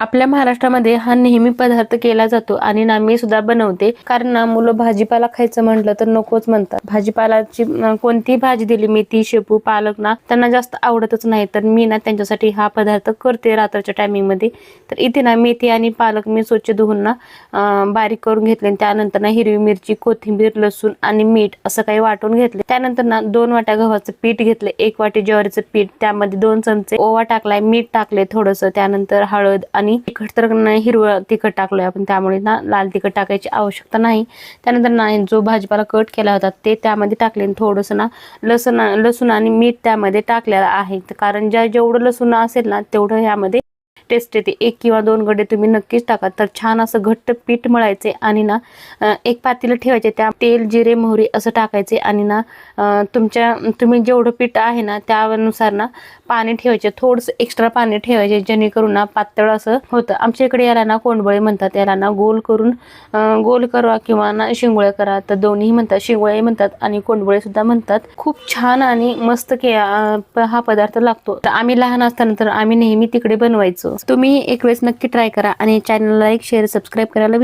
आपल्या महाराष्ट्रामध्ये हा नेहमी पदार्थ केला जातो आणि ना मी सुद्धा बनवते. कारण ना मुलं भाजीपाला खायचं म्हटलं तर नकोच म्हणतात. भाजीपालाची कोणतीही भाजी दिली मेथी शेपू पालक ना त्यांना जास्त आवडतच नाही. तर मी ना त्यांच्यासाठी हा पदार्थ करते रात्रीच्या टायमिंगमध्ये. तर इथे ना मेथी आणि पालक मी स्वच्छ धुवून ना बारीक करून घेतले आणि त्यानंतर ना हिरवी मिरची कोथिंबीर लसूण आणि मीठ असं काही वाटून घेतले. त्यानंतर ना दोन वाट्या गव्हाचं पीठ घेतलं एक वाटी ज्वारीचं पीठ त्यामध्ये दोन चमचे ओवा टाकलाय मीठ टाकले थोडंसं त्यानंतर हळद आणि तिखट तर नाही हिरवं तिखट टाकलोय आपण. त्यामुळे ना लाल तिखट टाकायची आवश्यकता नाही. त्यानंतर ना जो भाजीपाला कट केला होता ते त्यामध्ये टाकले. आणि थोडंसं ना लसूण लसूण आणि मीठ त्यामध्ये टाकलेलं आहे. तर कारण ज्या जेवढं लसूण असेल ना तेवढं ह्यामध्ये टेस्ट येते. एक किंवा दोन गड्डे तुम्ही नक्कीच टाका. तर छान असं घट्ट पीठ मळायचे आणि ना एक पातेलं ठेवायचे. त्या तेल जिरे मोहरी असं टाकायचे आणि ना तुमच्या तुम्ही जेवढं पीठ आहे ना त्यानुसार ना पाणी ठेवायचे. थोडंसं एक्स्ट्रा पाणी ठेवायचे जेणेकरून ना पातळ असं होतं. आमच्या इकडे याला ना कोंडबळे म्हणतात. याला ना गोल करून गोल करा किंवा ना शिंगोळे करा. तर दोन्ही म्हणतात. शिंगोळे म्हणतात आणि कोंडबळे सुद्धा म्हणतात. खूप छान आणि मस्त के प- हा पदार्थ लागतो. तर आम्ही लहान असताना तर आम्ही नेहमी तिकडे बनवायचो. तुम्ही एक वेळेस नक्की ट्राय करा आणि चॅनलला लाईक शेअर सबस्क्राईब करायला